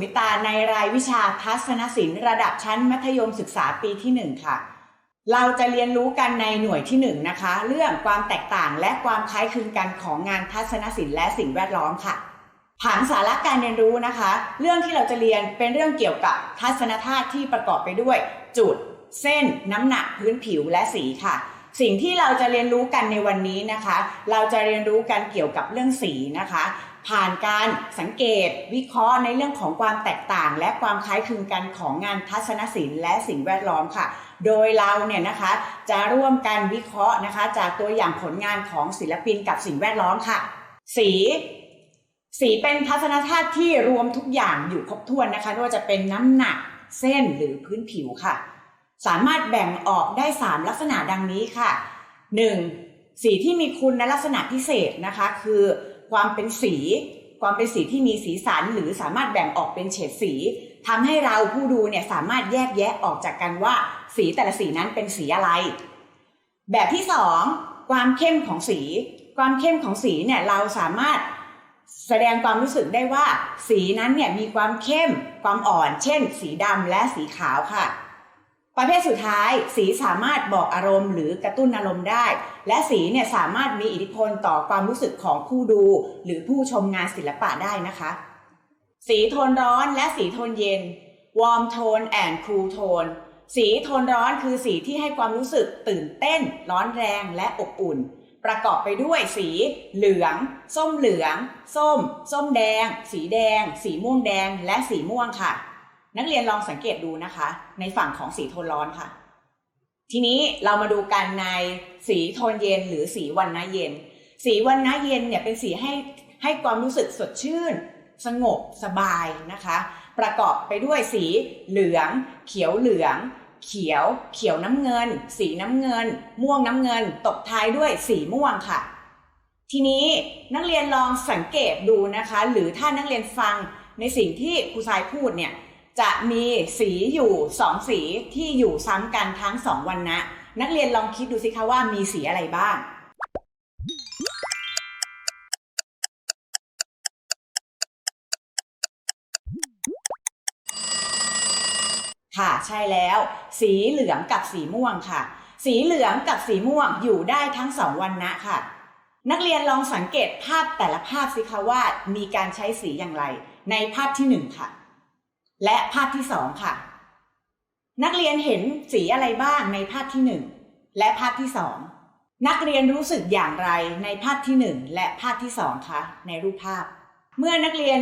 มิตาในรายวิชาทัศนศิลป์ระดับชั้นมัธยมศึกษาปีที่ 1 ค่ะ เราจะเรียนรู้กันในหน่วยที่1นะคะ เรื่องความแตกต่างและความคล้ายคลึงกันของงานทัศนศิลป์และสิ่งแวดล้อมค่ะ ผังสาระการเรียนรู้นะคะ เรื่องที่เราจะเรียนเป็นเรื่องเกี่ยวกับทัศนธาตุที่ประกอบไปด้วย จุด เส้น น้ำหนักพื้นผิวและสีค่ะ สิ่งที่เราจะเรียนรู้กันในวันนี้นะคะ เราจะเรียนรู้กันเกี่ยวกับเรื่องสีนะคะ ผ่านการสังเกตวิเคราะห์ในเรื่องของความแตกต่าง และความคล้ายคลึงกันของงานทัศนศิลป์และสิ่งแวดล้อมค่ะ โดยเราเนี่ยนะคะจะร่วมกันวิเคราะห์นะคะ จากตัวอย่างผลงานของศิลปินกับสิ่งแวดล้อมค่ะ สีสีเป็นทัศนธาตุที่รวมทุกอย่างอยู่ครบถ้วนนะคะไม่ว่าจะเป็นน้ำหนักเส้นหรือพื้นผิวค่ะ สามารถแบ่งออกได้ 3 ลักษณะดังนี้ค่ะ 1. สีที่มีคุณลักษณะพิเศษนะคะ คือความเป็นสี ความเป็นสีที่มีสีสัน หรือสามารถแบ่งออกเป็นเฉดสีทำให้เราผู้ดูเนี่ยสามารถแยกแยะออกจากกันว่า สีแต่ละสีนั้นเป็นสีอะไร แบบที่ 2 ความเข้มของสี ความเข้มของสีเนี่ยเราสามารถแสดงความรู้สึกได้ว่า สีนั้นเนี่ยมีความเข้ม ความอ่อน เช่น สีดำและสีขาวค่ะ ประเภทสุดท้ายสีสามารถบอกอารมณ์หรือกระตุ้นอารมณ์ได้ และสีเนี่ยสามารถมีอิทธิพลต่อความรู้สึกของผู้ดู หรือผู้ชมงานศิลปะได้นะคะ สีโทนร้อนและสีโทนเย็น warm tone and cool tone สีโทนร้อนคือสีที่ให้ความรู้สึกตื่นเต้น ร้อนแรงและอบอุ่น ประกอบไปด้วยสีเหลือง ส้มเหลือง ส้ม ส้มแดง สีแดง สีม่วงแดง และสีม่วงค่ะ นักเรียนลองสังเกตดูนะคะ ในฝั่งของสีโทนร้อนค่ะ ทีนี้เรามาดูกันในสีโทนเย็นหรือสีวันนะเย็น สีวันนะเย็นเนี่ยเป็นสีให้ให้ความรู้สึกสดชื่น สงบสบายนะคะ ประกอบไปด้วยสีเหลือง เขียวเหลือง เขียว เขียวน้ำเงิน สีน้ำเงิน ม่วงน้ำเงินตบท้ายด้วยสีม่วงค่ะ ทีนี้นักเรียนลองสังเกตดูนะคะ หรือถ้านักเรียนฟังในสิ่งที่ครูทายพูดเนี่ย จะมีสีอยู่สองสีที่อยู่ซ้ำกันทั้งสองวันนะ นักเรียนลองคิดดูสิคะว่ามีสีอะไรบ้าง ค่ะใช่แล้ว สีเหลืองกับสีม่วงค่ะ สีเหลืองกับสีม่วงอยู่ได้ทั้งสองวันนะค่ะ นักเรียนลองสังเกตภาพแต่ละภาพสิคะว่ามีการใช้สีอย่างไร ในภาพที่หนึ่งค่ะ และภาพที่สองค่ะ นักเรียนเห็นสีอะไรบ้างในภาพที่หนึ่งและภาพที่สองนักเรียนรู้สึกอย่างไรในภาพที่หนึ่งและภาพที่สองคะในรูปภาพ เมื่อนักเรียน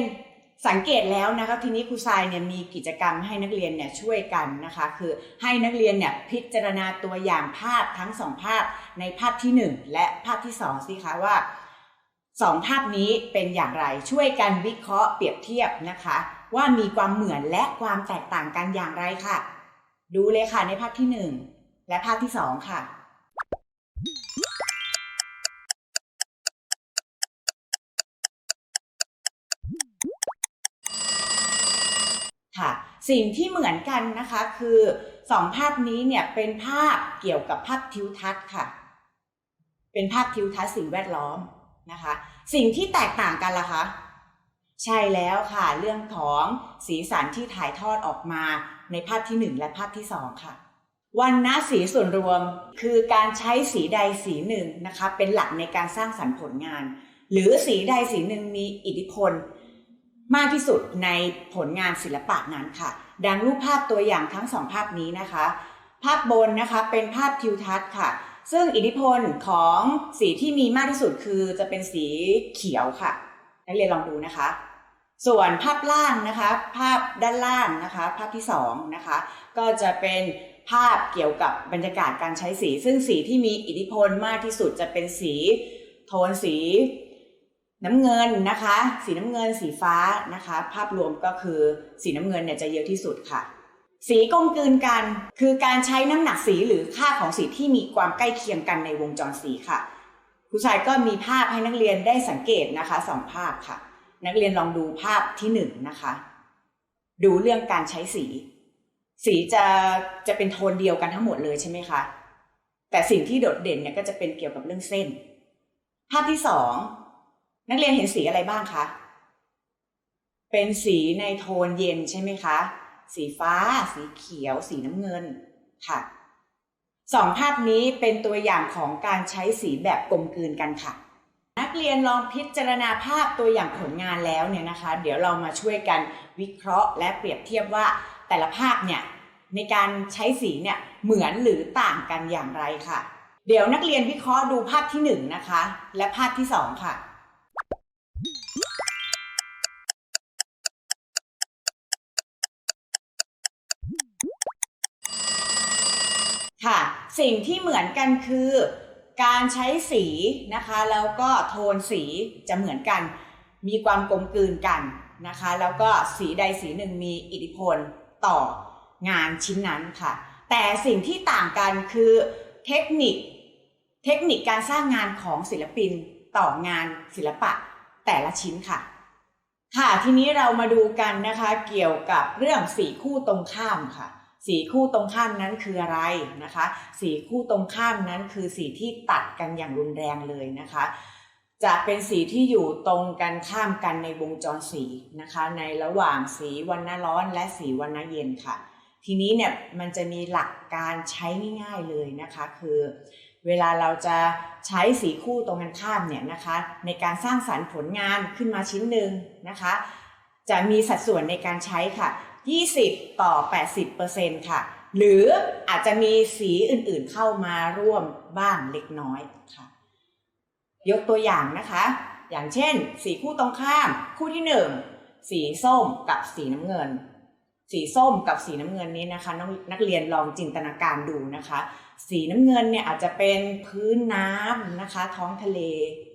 สังเกตแล้วนะคะทีนี้ครูทรายเนี่ยมีกิจกรรมให้นักเรียนเนี่ยช่วยกันนะคะ คือให้นักเรียนเนี่ยพิจารณาตัวอย่างภาพทั้งสองภาพในภาพที่หนึ่งและภาพที่สองสิคะว่า สองภาพนี้เป็นอย่างไรช่วยกันวิเคราะห์เปรียบเทียบนะคะ ว่ามีความเหมือนและความแตกต่างกันอย่างไรค่ะ ดูเลยค่ะในภาพที่หนึ่งและภาพที่สองค่ะค่ะสิ่งที่เหมือนกันนะคะคือสองภาพนี้เนี่ยเป็นภาพเกี่ยวกับภาพทิวทัศน์ค่ะ เป็นภาพทิวทัศน์สิ่งแวดล้อม นะคะ สิ่งที่แตกต่างกันล่ะคะ ใช่แล้วค่ะ เรื่องของสีสันที่ถ่ายทอดออกมาในภาพที่หนึ่งและภาพที่สองค่ะวันนะสีส่วนรวมคือการใช้สีใดสีหนึ่งนะคะ เป็นหลักในการสร้างสรรค์ผลงาน หรือสีใดสีหนึ่งมีอิทธิพล มากที่สุดในผลงานศิลปะนั้นค่ะ ดังรูปภาพตัวอย่างทั้งสองภาพนี้นะคะ ภาพบนนะคะเป็นภาพทิวทัศน์ค่ะ ซึ่งอิทธิพลของสีที่มีมากที่สุดคือจะเป็นสีเขียวค่ะนักเรียนลองดูนะคะ ส่วนภาพล่างนะคะ ภาพด้านล่างนะคะ ภาพที่สองนะคะก็จะเป็นภาพเกี่ยวกับบรรยากาศการใช้สี ซึ่งสีที่มีอิทธิพลมากที่สุดจะเป็นสีโทนสีน้ำเงินนะคะ สีน้ำเงินสีฟ้านะคะ ภาพรวมก็คือสีน้ำเงินเนี่ยจะเยอะที่สุดค่ะ สีกลมกลืนกัน คือการใช้น้ำหนักสีหรือค่าของสีที่มีความใกล้เคียงกันในวงจรสีค่ะครูชายก็มีภาพให้นักเรียนได้สังเกตนะคะสองภาพค่ะ นักเรียนลองดูภาพที่หนึ่งนะคะ ดูเรื่องการใช้สี สีจะจะเป็นโทนเดียวกันทั้งหมดเลยใช่ไหมคะแต่สิ่งที่โดดเด่นเนี่ยก็จะเป็นเกี่ยวกับเรื่องเส้น ภาพที่สองนักเรียนเห็นสีอะไรบ้างคะเป็นสีในโทนเย็นใช่ไหมคะ สีฟ้า สีเขียว สีน้ำเงินค่ะสองภาพนี้เป็นตัวอย่างของการใช้สีแบบกลมกลืนกันค่ะ นักเรียนลองพิจารณาภาพตัวอย่างผลงานแล้วเนี่ยนะคะ เดี๋ยวเรามาช่วยกันวิเคราะห์ และเปรียบเทียบว่าแต่ละภาพเนี่ยในการใช้สีเนี่ยเหมือนหรือต่างกันอย่างไรค่ะ เดี๋ยวนักเรียนวิเคราะห์ดูภาพที่หนึ่งนะคะและภาพที่สองค่ะ สิ่งที่เหมือนกันคือ การใช้สีนะคะ แล้วก็โทนสีจะเหมือนกัน มีความกลมกลืนกันนะคะ แล้วก็สีใดสีหนึ่งมีอิทธิพลต่องานชิ้นนั้นค่ะ แต่สิ่งที่ต่างกันคือเทคนิค เทคนิคการสร้างงานของศิลปินต่องานศิลปะแต่ละชิ้นค่ะค่ะ ทีนี้เรามาดูกันนะคะเกี่ยวกับเรื่องสีคู่ตรงข้ามค่ะ สีคู่ตรงข้ามนั้นคืออะไรนะคะ สีคู่ตรงข้ามนั้นคือสีที่ตัดกันอย่างรุนแรงเลยนะคะ จะเป็นสีที่อยู่ตรงกันข้ามกันในวงจรสีนะคะ ในระหว่างสีวันหน้าร้อนและสีวันหน้าเย็นค่ะ ทีนี้เนี่ยมันจะมีหลักการใช้ง่ายๆเลยนะคะ คือเวลาเราจะใช้สีคู่ตรงกันข้ามเนี่ยนะคะ ในการสร้างสรรค์ผลงานขึ้นมาชิ้นหนึ่งนะคะ จะมีสัดส่วนในการใช้ค่ะ 20 ต่อ 80%ค่ะ หรืออาจจะมีสีอื่นๆเข้ามาร่วมบ้างเล็กน้อยค่ะ ยกตัวอย่างนะคะ อย่างเช่น สีคู่ตรงข้าม คู่ที่หนึ่งสีส้มกับสีน้ำเงิน สีส้มกับสีน้ำเงินนี้นะคะน้องนักเรียนลองจินตนาการดูนะคะ สีน้ำเงินเนี่ยอาจจะเป็นพื้นน้ำนะคะ ท้องทะเล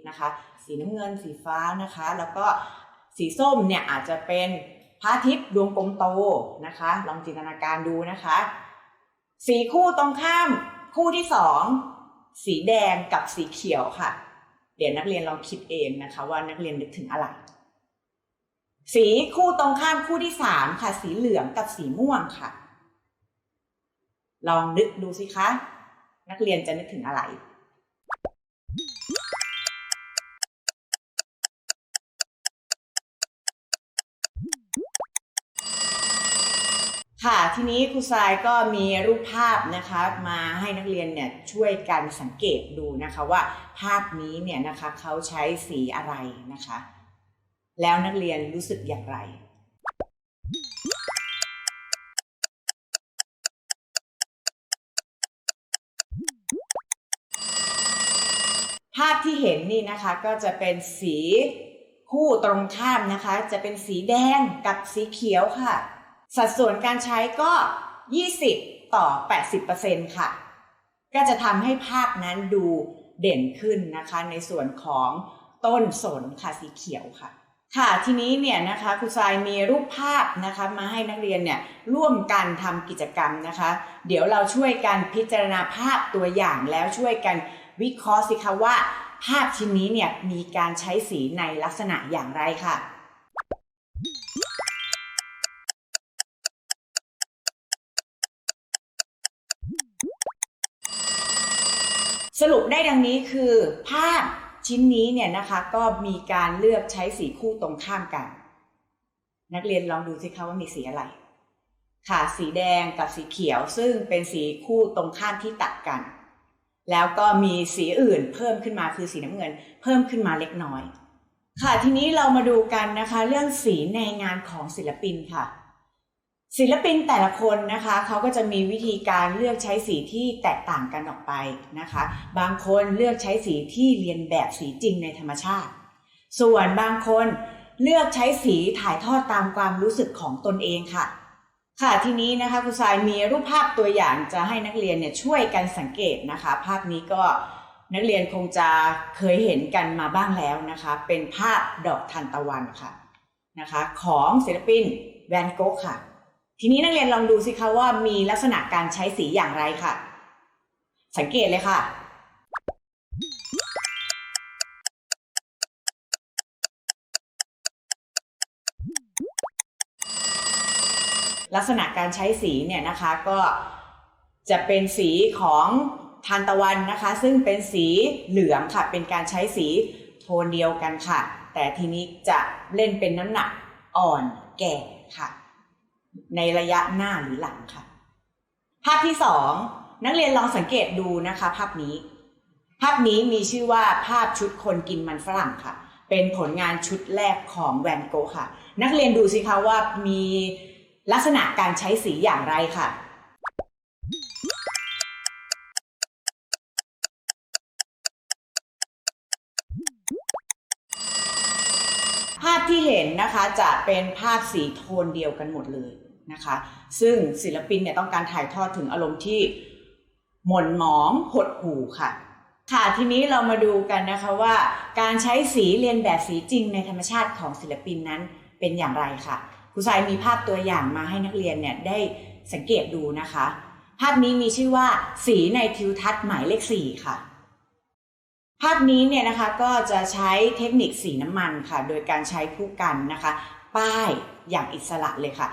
นะคะ สีน้ำเงินสีฟ้านะคะ แล้วก็สีส้มเนี่ยอาจจะเป็น พระอาทิตย์ดวงกลมโตนะคะ ลองจินตนาการดูนะคะ สีคู่ตรงข้ามคู่ที่สองสีแดงกับสีเขียวค่ะ เดี๋ยวนักเรียนลองคิดเองนะคะ ว่านักเรียนนึกถึงอะไร สีคู่ตรงข้ามคู่ที่สามค่ะ สีเหลืองกับสีม่วงค่ะ ลองนึกดูสิคะ นักเรียนจะนึกถึงอะไร ค่ะทีนี้ครูทรายก็มีรูปภาพนะคะมาให้นักเรียนเนี่ยช่วยกันสังเกตดูนะคะว่าภาพนี้เนี่ยนะคะเขาใช้สีอะไรนะคะ แล้วนักเรียนรู้สึกอย่างไร ภาพที่เห็นนี่นะคะก็จะเป็นสีคู่ตรงข้ามนะคะ จะเป็นสีแดงกับสีเขียวค่ะ สัดส่วนการใช้ก็ 20 ต่อ 80%ค่ะ ก็จะทำให้ภาพนั้นดูเด่นขึ้นนะคะ ในส่วนของต้นสนค่ะสีเขียวค่ะ ค่ะทีนี้เนี่ยนะคะครูทรายมีรูปภาพนะคะมาให้นักเรียนเนี่ยร่วมกันทำกิจกรรมนะคะ เดี๋ยวเราช่วยกันพิจารณาภาพตัวอย่างแล้วช่วยกันวิเคราะห์สิคะว่า ภาพชิ้นนี้เนี่ยมีการใช้สีในลักษณะอย่างไรค่ะ สรุปได้ดังนี้คือภาพชิ้นนี้เนี่ยนะคะก็มีการเลือกใช้สีคู่ตรงข้ามกัน นักเรียนลองดูสิคะว่ามีสีอะไร ค่ะสีแดงกับสีเขียวซึ่งเป็นสีคู่ตรงข้ามที่ตัดกัน แล้วก็มีสีอื่นเพิ่มขึ้นมาคือสีน้ำเงิน เพิ่มขึ้นมาเล็กน้อย ค่ะทีนี้เรามาดูกันนะคะ เรื่องสีในงานของศิลปินค่ะ ศิลปินแต่ละคนนะคะเขาก็จะมีวิธีการเลือกใช้สีที่แตกต่างกันออกไปนะคะ บางคนเลือกใช้สีที่เรียนแบบสีจริงในธรรมชาติ ส่วนบางคนเลือกใช้สีถ่ายทอดตามความรู้สึกของตนเองค่ะ ค่ะทีนี้นะคะครูทรายมีรูปภาพตัวอย่างจะให้นักเรียนเนี่ยช่วยกันสังเกตนะคะ ภาพนี้ก็นักเรียนคงจะเคยเห็นกันมาบ้างแล้วนะคะ เป็นภาพดอกทานตะวันค่ะนะคะ ของศิลปินแวนโกะค่ะ ทีนี้นักเรียนลองดูสิคะว่ามีลักษณะการใช้สีอย่างไรค่ะ สังเกตเลยค่ะ ลักษณะการใช้สีเนี่ยนะคะก็จะเป็นสีของทานตะวันนะคะ ซึ่งเป็นสีเหลืองค่ะ เป็นการใช้สีโทนเดียวกันค่ะ แต่ทีนี้จะเล่นเป็นน้ำหนักอ่อนแก่ค่ะ ในระยะหน้าหรือหลังค่ะ ภาพที่สองนักเรียนลองสังเกตดูนะคะ ภาพนี้ ภาพนี้มีชื่อว่าภาพชุดคนกินมันฝรั่งค่ะ เป็นผลงานชุดแรกของแวนโกะค่ะ นักเรียนดูสิคะว่ามีลักษณะการใช้สีอย่างไรค่ะภาพที่เห็นนะคะจะเป็นภาพสีโทนเดียวกันหมดเลย นะคะ ซึ่งศิลปินเนี่ยต้องการถ่ายทอดถึงอารมณ์ที่หม่นหมองหดหู่ค่ะ ค่ะทีนี้เรามาดูกันนะคะว่าการใช้สีเรียนแบบสีจริงในธรรมชาติของศิลปินนั้นเป็นอย่างไรค่ะครูสายมีภาพตัวอย่างมาให้นักเรียนเนี่ยได้สังเกตดูนะคะ ภาพนี้มีชื่อว่า สีในทิวทัศน์หมายเลขสี่ค่ะ ภาพนี้เนี่ยนะคะก็จะใช้เทคนิคสีน้ำมันค่ะ โดยการใช้ผู้กันนะคะ ป้ายอย่างอิสระเลยค่ะ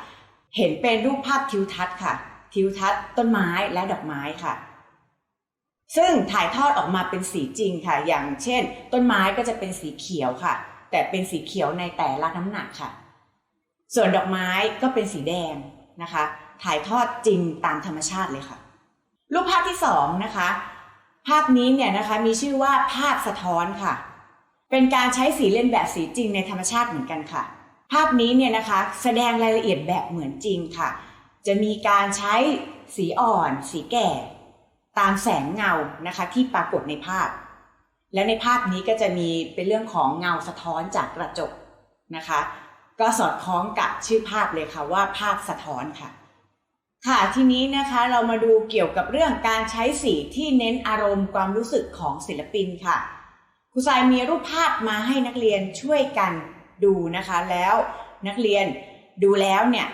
เห็นเป็นรูปภาพทิวทัศน์ค่ะ ทิวทัศน์ต้นไม้และดอกไม้ค่ะ ซึ่งถ่ายทอดออกมาเป็นสีจริงค่ะ อย่างเช่น ต้นไม้ก็จะเป็นสีเขียวค่ะ แต่เป็นสีเขียวในแต่ละน้ำหนักค่ะ ส่วนดอกไม้ก็เป็นสีแดงนะคะ ถ่ายทอดจริงตามธรรมชาติเลยค่ะ รูปภาพที่สองนะคะ ภาพนี้เนี่ยนะคะมีชื่อว่าภาพสะท้อนค่ะ เป็นการใช้สีเล่นแบบสีจริงในธรรมชาติเหมือนกันค่ะ ภาพนี้เนี่ยนะคะแสดงรายละเอียดแบบเหมือนจริงค่ะ จะมีการใช้สีอ่อน สีแก่ ตามแสงเงานะคะที่ปรากฏในภาพ แล้วในภาพนี้ก็จะมีเป็นเรื่องของเงาสะท้อนจากกระจกนะคะ ก็สอดคล้องกับชื่อภาพเลยค่ะว่าภาพสะท้อนค่ะ ค่ะทีนี้นะคะเรามาดูเกี่ยวกับเรื่องการใช้สีที่เน้นอารมณ์ความรู้สึกของศิลปินค่ะครูทรายมีรูปภาพมาให้นักเรียนช่วยกัน ดูนะคะ แล้วนักเรียนดูแล้วเนี่ย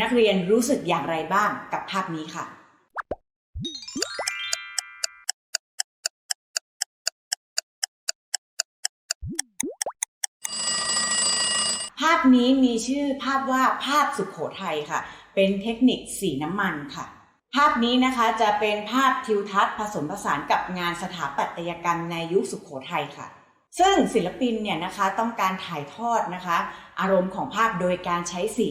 นักเรียนรู้สึกอย่างไรบ้างกับภาพนี้ค่ะภาพนี้มีชื่อภาพว่าภาพสุขโขทัยค่ะ เป็นเทคนิคสีน้ำมันค่ะ ภาพนี้นะคะจะเป็นภาพทิวทัศน์ผสมผสานกับงานสถาปัตยกรรมในยุคสุขโขทัยค่ะ ซึ่งศิลปินเนี่ยนะคะต้องการถ่ายทอดนะคะ อารมณ์ของภาพโดยการใช้สี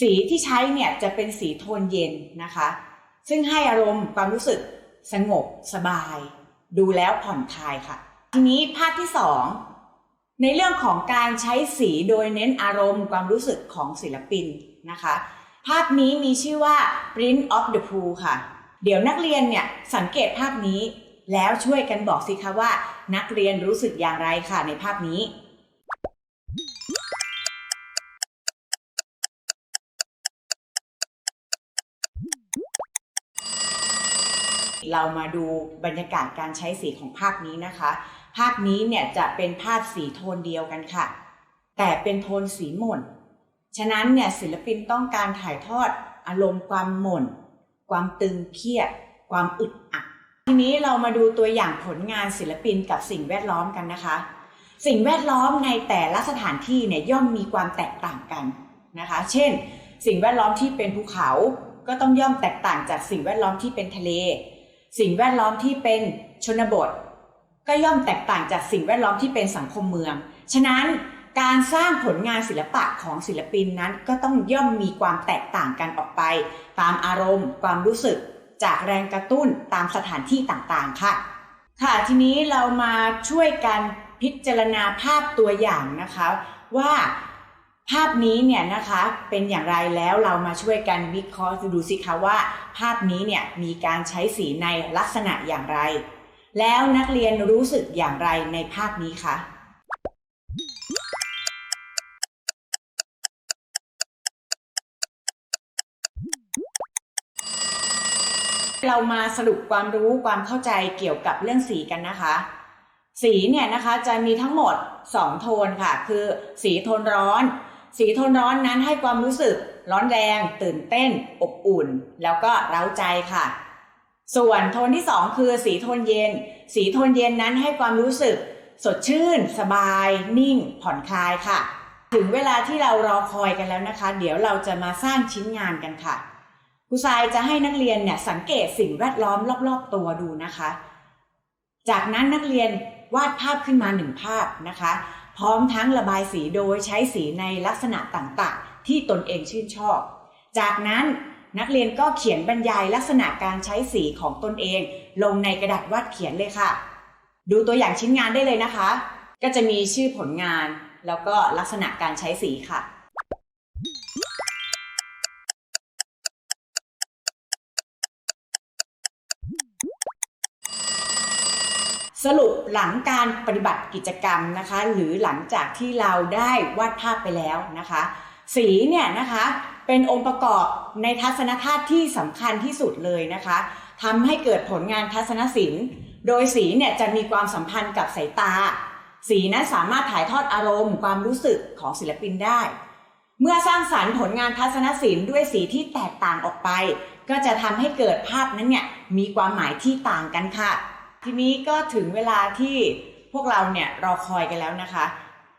สีที่ใช้เนี่ยจะเป็นสีโทนเย็นนะคะ ซึ่งให้อารมณ์ความรู้สึกสงบสบาย ดูแล้วผ่อนคลายค่ะ ทีนี้ภาพที่สองในเรื่องของการใช้สีโดยเน้นอารมณ์ความรู้สึกของศิลปินนะคะ ภาพนี้มีชื่อว่า Print of the Pool ค่ะ เดี๋ยวนักเรียนเนี่ยสังเกตภาพนี้ แล้วช่วยกันบอกสิคะว่า นักเรียนรู้สึกอย่างไรค่ะในภาพนี้เรามาดูบรรยากาศการใช้สีของภาพนี้นะคะ ภาพนี้เนี่ยจะเป็นภาพสีโทนเดียวกันค่ะ แต่เป็นโทนสีหม่น ฉะนั้นเนี่ยศิลปินต้องการถ่ายทอดอารมณ์ความหม่น ความตึงเครียด ความอึดอัด ทีนี้เรามาดูตัวอย่างผลงานศิลปินกับสิ่งแวดล้อมกันนะคะ สิ่งแวดล้อมในแต่ละสถานที่เนี่ยย่อมมีความแตกต่างกันนะคะ เช่น สิ่งแวดล้อมที่เป็นภูเขา ก็ต้องย่อมแตกต่างจากสิ่งแวดล้อมที่เป็นทะเล สิ่งแวดล้อมที่เป็นชนบท ก็ย่อมแตกต่างจากสิ่งแวดล้อมที่เป็นสังคมเมือง ฉะนั้นการสร้างผลงานศิลปะของศิลปินนั้นก็ต้องย่อมมีความแตกต่างกันออกไป ตามอารมณ์ ความรู้สึก จากแรงกระตุ้นตามสถานที่ต่างๆ ค่ะ ค่ะทีนี้เรามาช่วยกันพิจารณาภาพตัวอย่างนะคะ ว่าภาพนี้เนี่ยนะคะเป็นอย่างไรแล้วเรามาช่วยกันวิเคราะห์ดูสิคะว่า ภาพนี้เนี่ยมีการใช้สีในลักษณะอย่างไร แล้วนักเรียนรู้สึกอย่างไรในภาพนี้คะ เรามาสรุปความรู้ความเข้าใจเกี่ยวกับเรื่องสีกันนะคะ สีเนี่ยนะคะจะมีทั้งหมด 2 โทนค่ะ คือสีโทนร้อน สีโทนร้อนนั้นให้ความรู้สึกร้อนแรง ตื่นเต้น อบอุ่น แล้วก็เร้าใจค่ะ ส่วนโทนที่ 2 คือสีโทนเย็น สีโทนเย็นนั้นให้ความรู้สึก สดชื่น สบาย นิ่ง ผ่อนคลายค่ะ ถึงเวลาที่เรารอคอยกันแล้วนะคะ เดี๋ยวเราจะมาสร้างชิ้นงานกันค่ะ ครูทรายจะให้นักเรียนเนี่ยสังเกตสิ่งแวดล้อมรอบ ๆ ตัวดูนะคะ จากนั้นนักเรียนวาดภาพขึ้นมาหนึ่งภาพนะคะ พร้อมทั้งระบายสีโดยใช้สีในลักษณะต่างๆ ที่ตนเองชื่นชอบ จากนั้นนักเรียนก็เขียนบรรยายลักษณะการใช้สีของตนเอง ลงในกระดาษวาดเขียนเลยค่ะ ดูตัวอย่างชิ้นงานได้เลยนะคะ ก็จะมีชื่อผลงาน แล้วก็ลักษณะการใช้สีค่ะ สรุปหลังการปฏิบัติกิจกรรมนะคะ หรือหลังจากที่เราได้วาดภาพไปแล้วนะคะ สีเนี่ยนะคะเป็นองค์ประกอบในทัศนคติที่สำคัญที่สุดเลยนะคะทำให้เกิดผลงานทัศนศิลป์ โดยสีเนี่ยจะมีความสัมพันธ์กับสายตา สีนั้นสามารถถ่ายทอดอารมณ์ ความรู้สึกของศิลปินได้ เมื่อสร้างสารรค์ผลงานทัศนศิลป์ด้วยสีที่แตกต่างออกไป ก็จะทำให้เกิดภาพนั้นเนี่ยมีความหมายที่ต่างกันค่ะ ทีนี้ก็ถึงเวลาที่พวกเราเนี่ยรอคอยกันแล้วนะคะ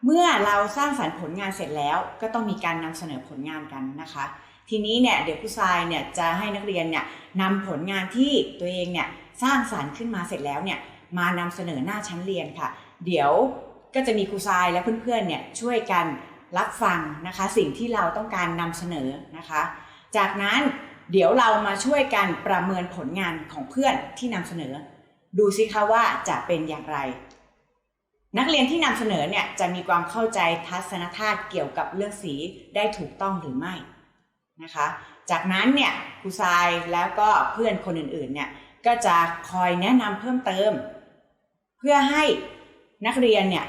เมื่อเราสร้างสรรค์ผลงานเสร็จแล้ว ก็ต้องมีการนำเสนอผลงานกันนะคะ ทีนี้เนี่ยเดี๋ยวครูทรายเนี่ยจะให้นักเรียนเนี่ยนำผลงานที่ตัวเองเนี่ยสร้างสรรค์ขึ้นมาเสร็จแล้วเนี่ยมานำเสนอหน้าชั้นเรียนค่ะ เดี๋ยวก็จะมีครูทรายและเพื่อนๆเนี่ยช่วยกันรับฟังนะคะ สิ่งที่เราต้องการนำเสนอนะคะ จากนั้นเดี๋ยวเรามาช่วยกันประเมินผลงานของเพื่อนที่นำเสนอ ดูสิคะว่าจะเป็นอย่างไร นักเรียนที่นำเสนอเนี่ยจะมีความเข้าใจทัศนคติเกี่ยวกับเรื่องสีได้ถูกต้องหรือไม่นะคะ จากนั้นเนี่ยครูทรายแล้วก็เพื่อนคนอื่นๆเนี่ยก็จะคอยแนะนำเพิ่มเติม เพื่อให้นักเรียนเนี่ย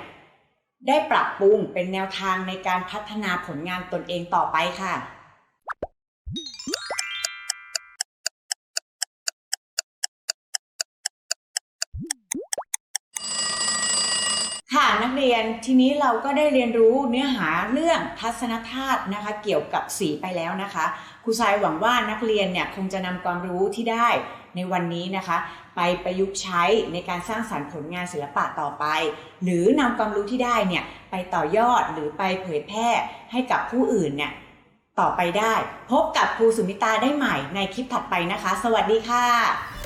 ได้ปรับปรุงเป็นแนวทางในการพัฒนาผลงานตนเองต่อไปค่ะ นักเรียนทีนี้เราก็ได้เรียนรู้เนื้อหาเรื่องทัศนคตินะคะ เกี่ยวกับสีไปแล้วนะคะครูทรายหวังว่านักเรียนเนี่ยคงจะนำความรู้ที่ได้ในวันนี้นะคะ ไปประยุกต์ใช้ในการสร้างสรรค์ผลงานศิลปะต่อไป หรือนำความรู้ที่ได้เนี่ยไปต่อยอดหรือไปเผยแพร่ให้กับผู้อื่นเนี่ยต่อไปได้ พบกับครูสุมิตาได้ใหม่ในคลิปถัดไปนะคะ สวัสดีค่ะ